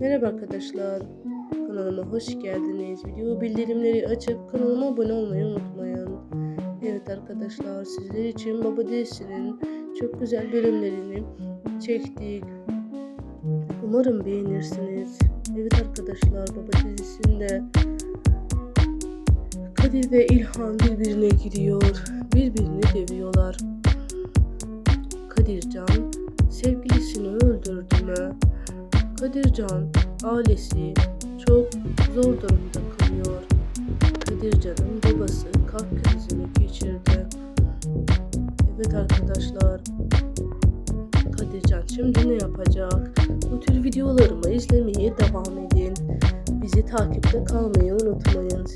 Merhaba arkadaşlar. Kanalıma hoş geldiniz. Video bildirimleri açıp kanalıma abone olmayı unutmayın. Evet arkadaşlar sizler için Baba Dizisi'nin çok güzel bölümlerini çektik. Umarım beğenirsiniz. Evet arkadaşlar Baba Dizisi'nde Kadir ve İlhan birbirine giriyor. Birbirini dövüyorlar. Kadircan sevgilisini öldürdü mü? Kadircan ailesi çok zor durumda kalıyor. Kadircan'ın babası kalp krizini geçirdi. Evet arkadaşlar. Kadircan şimdi ne yapacak? Bu tür videolarımı izlemeye devam edin. Bizi takipte kalmayı unutmayın.